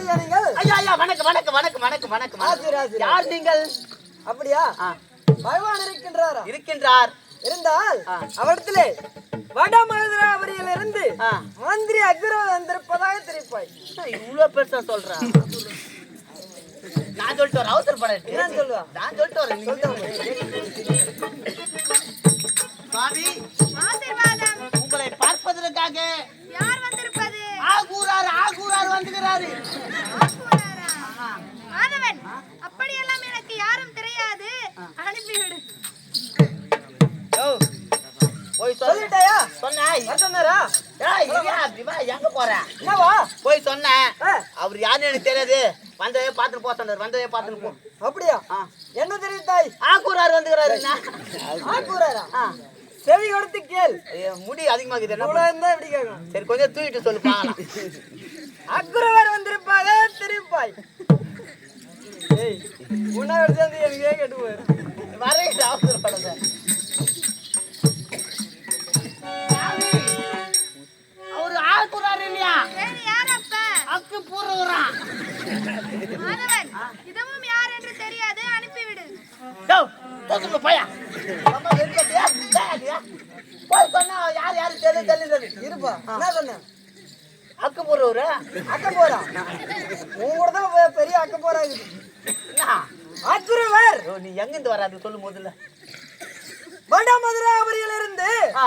ஐயா நீங்கள்? ஐயா ஐயா வணக்கம் வணக்கம் வணக்கம் வணக்கம் வணக்கம். யார் நீங்கள்? அப்படியா? பகவான் இருக்கின்றாரா? இருக்கின்றார். இருந்தால். அவரிடத்திலே வடமதுராபுரியில் இருந்து ஆ. மந்திரி அக்ரோ வந்திருப்பதாக தெரிவிப்பாய். இவ்வளவு பெருசா சொல்றா. நான் சொல்லிட்டு வரேன் அவசரப்படாது என்னன்னு சொல்லுவா? நான் சொல்லிட்டு வரேன் சுவாமி உங்களை பார்ப்பதற்காக யார் மாதவன் அப்படியெல்லாம் எனக்கு யாரும் தெரியாது. அனுப்பிவிடு போய் சொல்லு சொல்லிட்டாயா? சொன்னேன். வா, எங்க போற? என்னவா? போய் சொன்னேன். அவர் யாருன்னு எனக்கு தெரியாது. வந்தவே பார்த்துட்டு போ சொன்னார். வந்தவே பார்த்துட்டு போ. அப்படியா. என்ன தெரிவித்தாய் ஆக்கூரார் வந்துகிறாருண்ணா ஆக்கூறாரா? ஆ. செவி கொடுத்து கேள். முடி இவ்வளவு இருந்தா இப்படி கேட்கணும். சரி கொஞ்சம் தூக்கிட்டு சொல்லு பார்க்கலாம் அக்குரவர் வந்திருப்பாக தெரிவிப்பாய் ஏய் உன்னை சேர்ந்து எனக்கே கெட்டு போயிரு வரேன் அவசரப்படாத அவரு இல்லையா? வேறு யார் அப்ப? அக்கு மாதவன் இதுவும் யார் என்று தெரியாது அனுப்பிவிடு. போயா? யாரு தெரியும் தெரியுது இருப்பா. என்ன சொன்ன? அக்கு பூர்வரு அக்க போறா? உன் கூட தான் பெரிய அக்க போறா ஐயோ, நீ எங்கிருந்து வராது? சொல்லு முதல்ல வடமதுராபுரியில் இருந்து ஆ.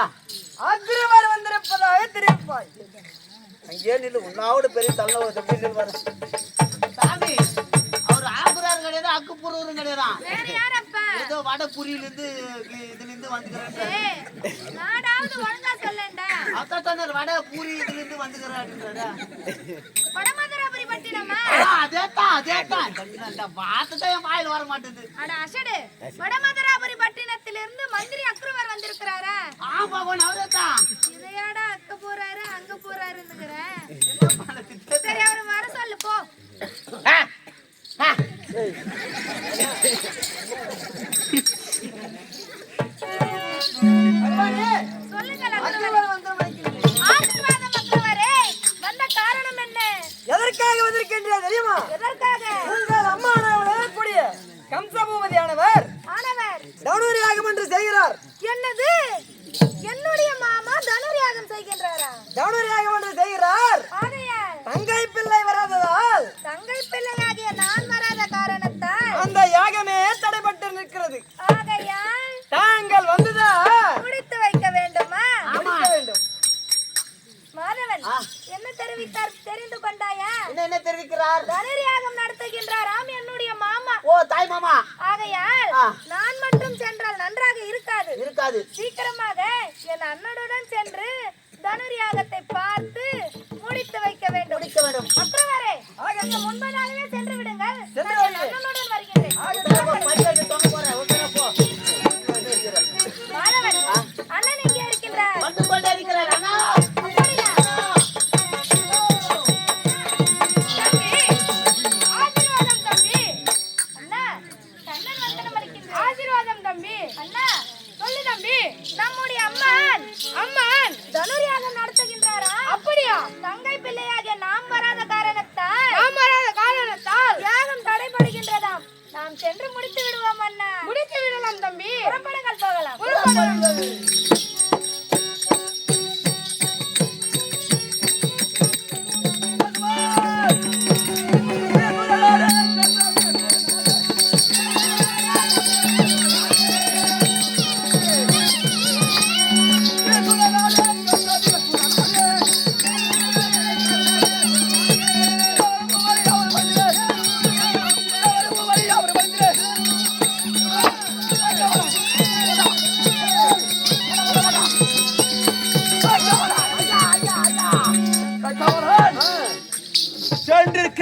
அக்குரவர் வந்திருப்பதாக தெரிவிப்பாய். அங்கேயே நில்லு. உன்னாவோட பெரிய தள்ள ஒரு வர சாமி அவர் ஆகுறாரு கிடையாது அக்கு பூர்வரும் கிடையாது ஏதோ வட புரியிலிருந்து இதுல இருந்து வந்துக்கிறேன் அக்கா சொன்னார் வட பூரி இதுல இருந்து பட்டினமா அதேதான் அதேதான் வார்த்தை தான் வாயில வர மாட்டேது வடமதுராபுரி பட்டினத்திலிருந்து மந்திரி அக்ரவர் வந்திருக்கிறாரா? ஆமா அவரேதான். என் அண்ணனுடன் சென்று தனுர் யாகத்தை ¡Vamos,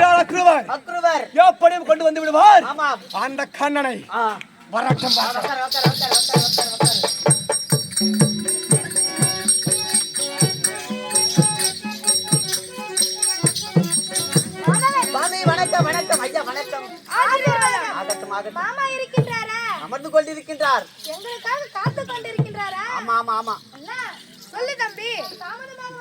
சென்றிருக்கிறார் அக்ரூவர் அக்ரூவர் எப்படியும் கொண்டு வந்து விடுவார். ஆமா. அந்த கண்ணனை வரட்டும் வணக்கம் வணக்கம். ஐயா வணக்கம். ஆகட்டும் மாமா இருக்கின்றாரா? அமர்ந்து கொண்டிருக்கின்றார். எங்களுக்காக காத்து கொண்டிருக்கின்றாரா? ஆமா ஆமா ஆமா. சொல்லு தம்பி. தாமதமாக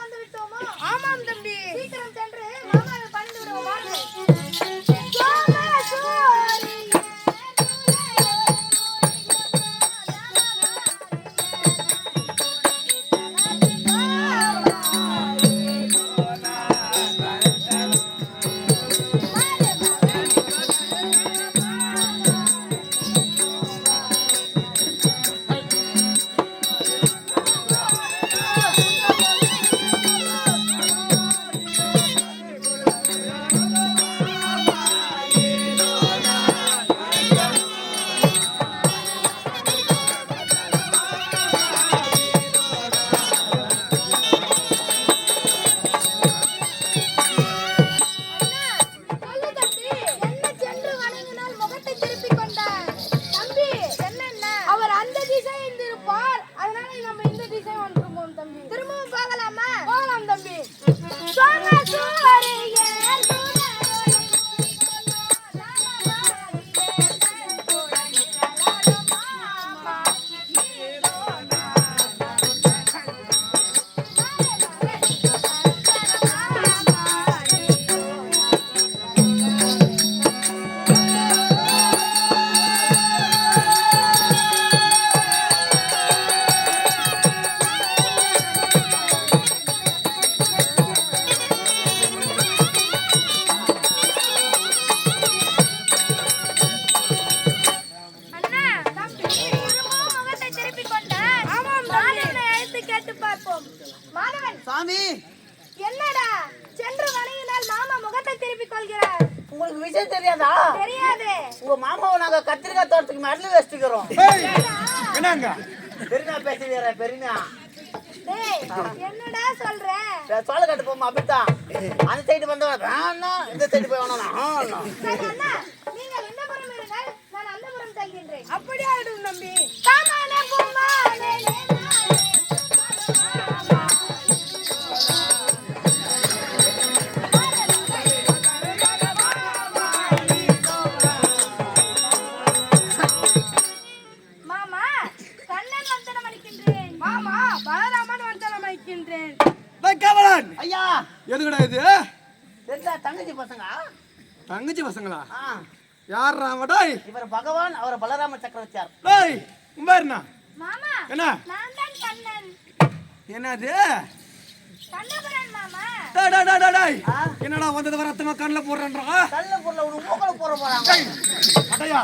சாமி. என்னடா? சென்று வணங்கினால் மாமா முகத்தை திருப்பிக் கொள்கிறார். உங்களுக்கு விஷயம் தெரியாதா? தெரியாது. உங்க மாமாவை நாங்க கத்திரிக்காய் தோட்டத்துக்கு மெடல் வச்சுக்கிறோம். என்னங்க? பெரியனா பேசுறீங்க பெரியனா டேய் என்னடா சொல்ற? சோழ கட்டு போமா அப்படித்தான். அந்த சைடு வந்தவன் வேணாம் இந்த சைடு போய் வேணாம் நீங்கள் இந்த புறம் இருங்கள் நான் அந்த புறம் செல்கின்றேன். அப்படியே ஆயிடும் நம்பி யார் டேய். இவர் பகவான் அவர் பலராம சக்கரவர்த்தியார். டேய் உம்பாருண்ணா மாமா என்ன? நான் தான் கண்ணன். என்னது? கண்ணபுரன் மாமா. டேய், டேய், டேய், டேய், டேய். ஆ. என்னடா வந்தது வரத்தமா கண்ணில் போடுறேன்றா? கல்ல பொருளை உனக்கு மூக்கல போற போறாங்க. அடையா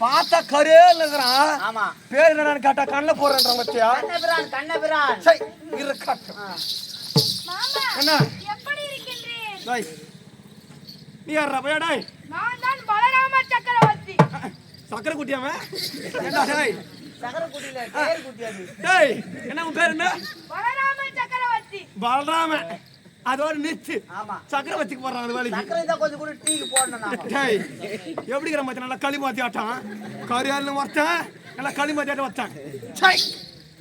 பார்த்தா கரேல் இருக்கிறான் ஆமா. பேர் என்னடான்னு கேட்டா கண்ணில் போடுறேன்றான் பத்தியா கண்ணபிரான். மாமா என்ன? எப்படி இருக்கின்றீர்? டேய் நீ யாரா பையா டேய்? நான் தான் பலராம சக்கரவர்த்தி. சக்கரை குட்டியாம என்ன உன் பேர் என்ன? பலராம சக்கரவர்த்தி. பலராம. அதோட நிறுத்து ஆமா. சக்கரவர்த்திக்கு போடுறான் அது வேலைக்கு. சக்கரை தான் கொஞ்சம் கூட டீக்கு போடணும் நாம டேய் எப்படிங்கிற மச்சான்? நல்லா களி மாத்தி ஆட்டான் கரியாலும் வரத்தேன் நல்லா களி மாத்தி ஆட்டம் வச்சான் சை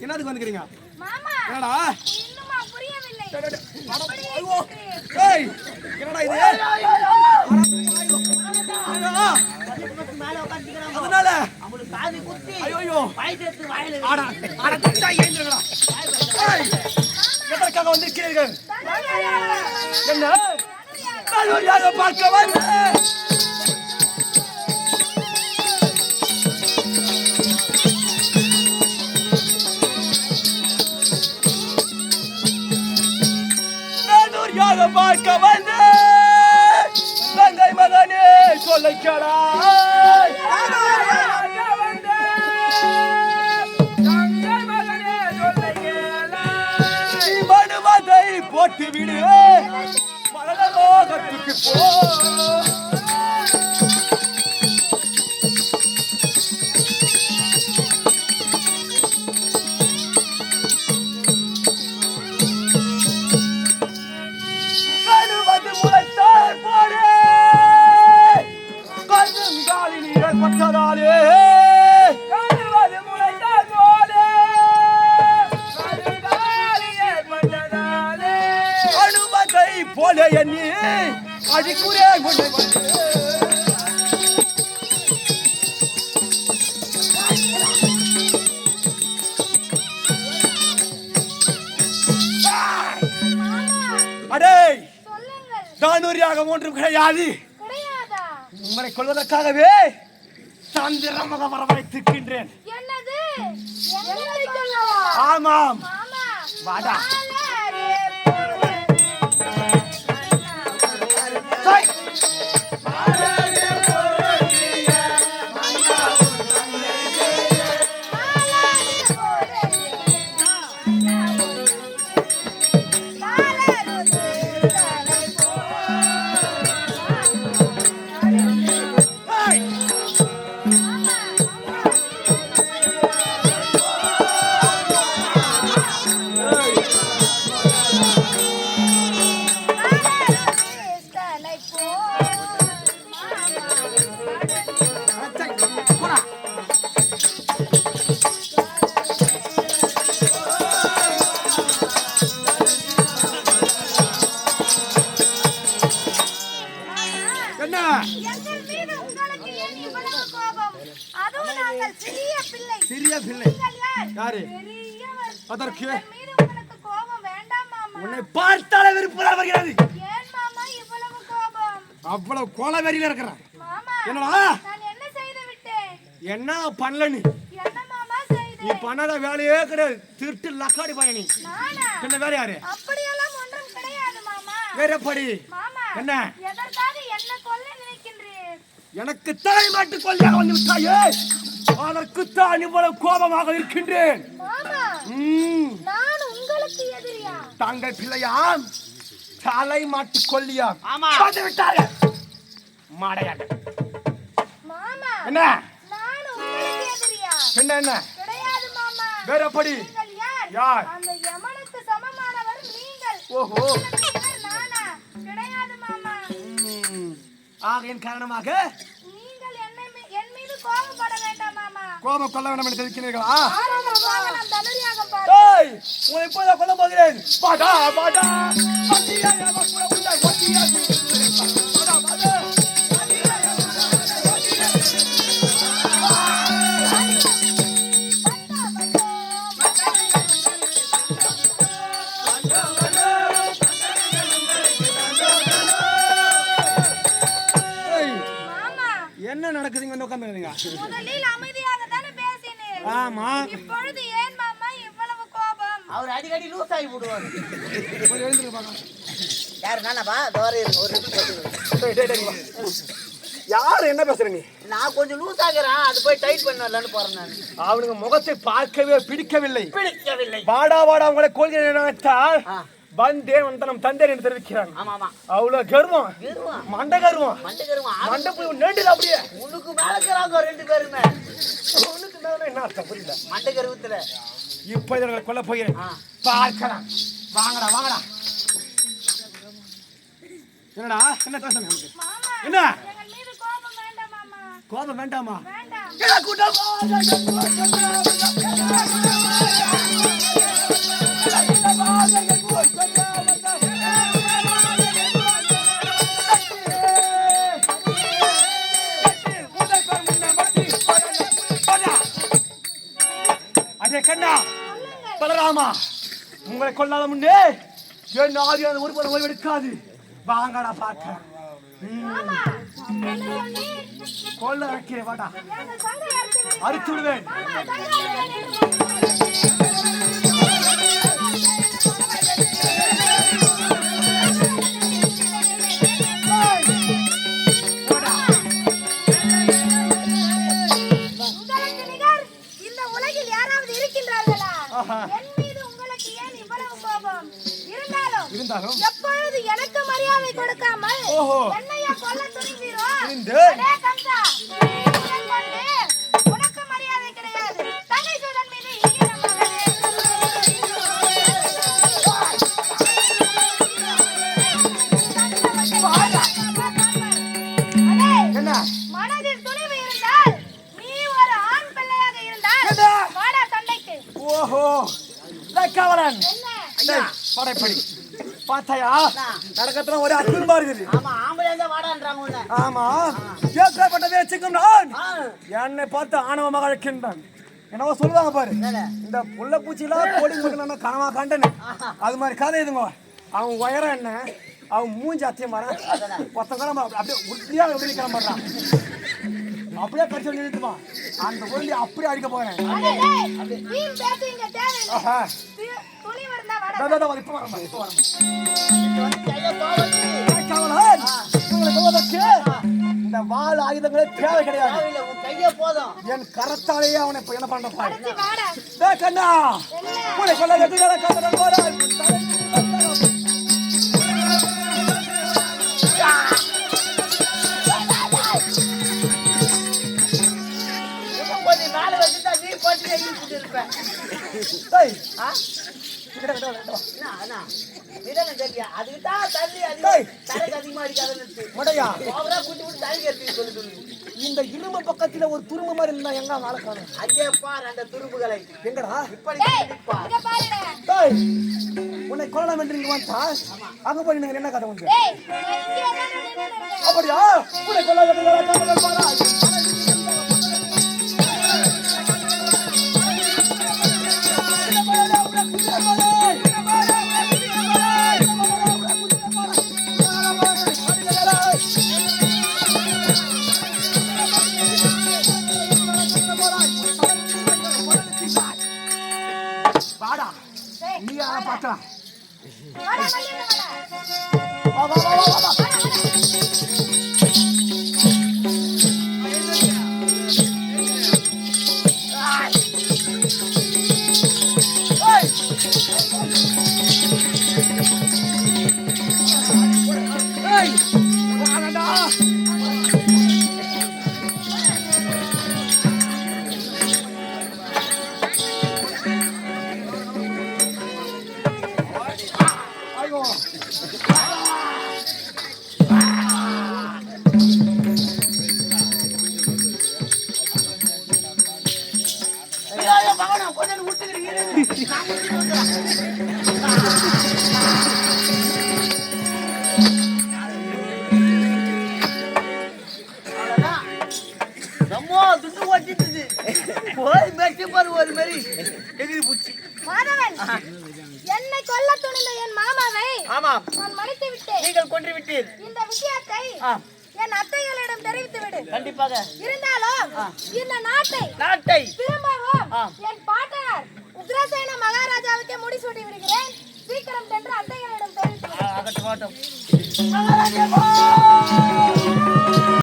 என்னதுக்கு வந்துக்கிறீங்க? மாமா என்னடா? என்னடா இது? அதனால அவங்களுக்கு காதி குத்தி ஐயோ ஐயோ வாயில ஆடா ஆடா எதற்காக வந்திருக்கிறீர்கள்? என்ன? பார்க்க வந்தேன் பார்க்க சொல்லைக்கடா போட்டு விடு மரணலோகத்துக்கு போ. தானூரியாக ஒன்றும் கிடையாது. உங்களை கொள்வதற்காகவே சந்திரமக வரவழைத்திருக்கின்றேன். ஆமாம். மாமா. வாடா. சிறிய பிள்ளை. யார்? அதற்கு உன்னை பார்த்தாலே வெறுப்புதான் வருகிறது. அவ்வளவு கோல வெறியில இருக்கிறான் என்னடா? என்ன பண்ணல நீ நீ பண்ணாத வேலையே கிடையாது. திருட்டு லக்காடி பயணி என்ன வேற யாரு? வேற படி என்ன? எனக்கு தலை மாட்டு கொல்லியாக வந்து விட்டாயே? அதற்கு தான் இவ்வளவு கோபமாக இருக்கின்றேன். மாமா ம், நான் உங்களுக்கு எதிரியா? தங்கை பிள்ளையாம் தலை மாட்டு கொல்லியாம். வந்து விட்டார்கள் மாடையாக மாமா என்ன? நானும் உங்களுக்கு எதிரியா? என்ன என்ன? கிடையாது மாமா. வேற எப்படி? நீங்கள் யார்? ஓஹோ. நீங்கள் நானா? கிடையாது மாமா. ம். ஆகையின் காரணமாக நீங்கள் என்னை மீ- என் மீது கோபப்பட வேண்டாம் மாமா கோபம் கொல்ல வேண்டும் என்று தெரிவிக்கிறீர்களா? உன்னை இப்போதான் கொல்ல போகிறேன். பாடா பாடா. பட்டியா பட்டியா என்ன நடக்குதுங்க வந்து உட்காந்துருங்க ஆமா. இப்பொழுது ஏன் மாமா இவ்வளவு கோபம்? அவர் அடிக்கடி லூஸ் ஆகி விடுவாரு கொஞ்சம் எழுந்துருங்க பார்க்கலாம் யாரு நானப்பா தோற இருக்கு ஒரு. யார் என்ன பேசுற நீ? நான் கொஞ்சம் லூஸ் ஆகிறேன் அது போய் டைட் பண்ணலான்னு போறேன் நான். அவனுங்க முகத்தை பார்க்கவே பிடிக்கவில்லை. பிடிக்கவில்லை. வாடா வாடா நினைத்தால் ஆ. வந்தேன் வந்து நம் தந்தேன் என்று ஆமா அவ்வளவு கருவம். மண்டை கருவம். மண்டை போய் நேண்டில் அப்படியே. உனக்கு மேலக்கிறாங்க ரெண்டு பேருமே. ஒண்ணுக்கு மேல என்ன அர்த்தம் புரியல. மண்டகருவத்துல இப்ப இவர்களை கொல்ல போகிறேன். ஆ. பார்க்கலாம். வாங்கடா வாங்கடா. என்னடா? என்ன நமக்கு மாமா என்ன? கோபம் வேண்டாம் மாமா. கோபம் வேண்டாமா? வேண்டாம். என்ன கூட்டம் பலராமா உங்களை கொள்ளாத முன்னே என் ஆதி அந்த ஒரு போல ஓய்வெடுக்காது வாங்கடா பார்க்க? கொள்ள வைக்கிறேன் வாடா. அறுத்து விடுவேன். பார்த்தாயா நடக்கத்துல ஒரு அற்புதமா இருக்குது. ஆமா ஆம்பளை தான் வாடான்றாங்க உன்னை. ஆமா. ஏற்கப்பட்ட வேச்சுக்கும் நான். என்னை பார்த்து ஆணவமாக அழைக்கின்றான். என்னவோ சொல்லுவாங்க பாரு? இந்த புள்ள பூச்சிலாம் கோடி நான் கனவா கண்டனு. அது மாதிரி கதை இதுங்க. அவன் உயரம் என்ன? அவன் மூஞ்சி அத்தியம் வர ஒத்த கிளம்ப அப்படியே உருட்டியா எப்படி கிளம்புறான் அப்படியே கடிச்சு நின்றுட்டுமா அந்த உருண்டி அப்படியே அடிக்க போறேன். இந்த வாள் ஆயுதங்களே தேவை கிடையாது. என் கரத்தாலேயே அவனை இப்ப என்ன பண்ற பாரு கண்ணா? உன்னை கொல்ல கட்டுகிற கந்தரன் போறான் இன்னும் கொஞ்சம் என்ன, தள்ளி அதிகம் டேய். தலைக்கு அதிகமா அடிக்காதுன்னு மடையா. ஓவரா குட்டி குட்டி தலைக்கு எடுத்து சொல்லி சொல்லி இந்த இரும்பு பக்கத்துல ஒரு துரும்பு மாதிரி இருந்தா எங்க வாழ காணும்? அங்கே பார் அந்த துரும்புகளை எங்கடா? இப்படி உன்னை கொல்லலாம் என்று இங்க வந்தா அங்க போய் நீங்க என்ன கதை வந்து அப்படியா? உன்னை கொல்ல போய் மெட்டி பாரு ஒரு மாதிரி எகிரி பூச்சி மாதவன் என்னை கொல்ல துணிந்த என் மாமாவை ஆமாம் நான் விட்டேன். நீங்கள் கொன்று விட்டீர் இந்த விஷயத்தை என் அத்தைகளிடம் தெரிவித்து விடு கண்டிப்பாக இருந்தாலும் இந்த நாட்டை நாட்டை. திரும்பவும். என் பாட்டனார் உக்ரசேன மகாராஜாவுக்கே முடிசூட்டி விடுகிறேன். சீக்கிரம் சென்று அத்தைகளிடம் தெரிவித்து